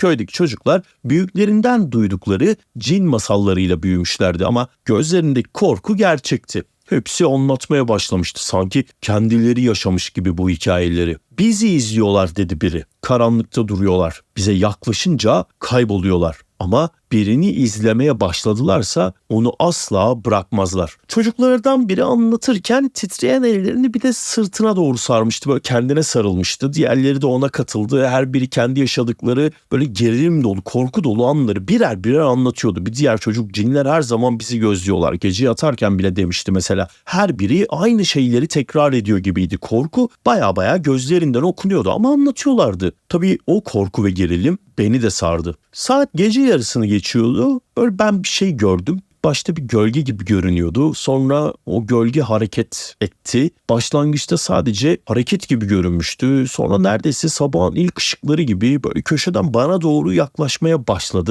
Köydeki çocuklar büyüklerinden duydukları cin masallarıyla büyümüşlerdi ama gözlerindeki korku gerçekti. Hepsi anlatmaya başlamıştı sanki kendileri yaşamış gibi bu hikayeleri. Bizi izliyorlar dedi biri. Karanlıkta duruyorlar. Bize yaklaşınca kayboluyorlar. Ama birini izlemeye başladılarsa onu asla bırakmazlar. Çocuklardan biri anlatırken titreyen ellerini bir de sırtına doğru sarmıştı. Böyle kendine sarılmıştı. Diğerleri de ona katıldı. Her biri kendi yaşadıkları böyle gerilim dolu, korku dolu anları birer birer anlatıyordu. Bir diğer çocuk cinler her zaman bizi gözlüyorlar. Gece yatarken bile demişti mesela. Her biri aynı şeyleri tekrar ediyor gibiydi. Korku baya baya gözlerinden okunuyordu ama anlatıyorlardı. Tabii o korku ve gerilim beni de sardı. Saat gece yarısını geçiyordu. Böyle ben bir şey gördüm. Başta bir gölge gibi görünüyordu. Sonra o gölge hareket etti. Başlangıçta sadece hareket gibi görünmüştü. Sonra neredeyse sabahın ilk ışıkları gibi böyle köşeden bana doğru yaklaşmaya başladı.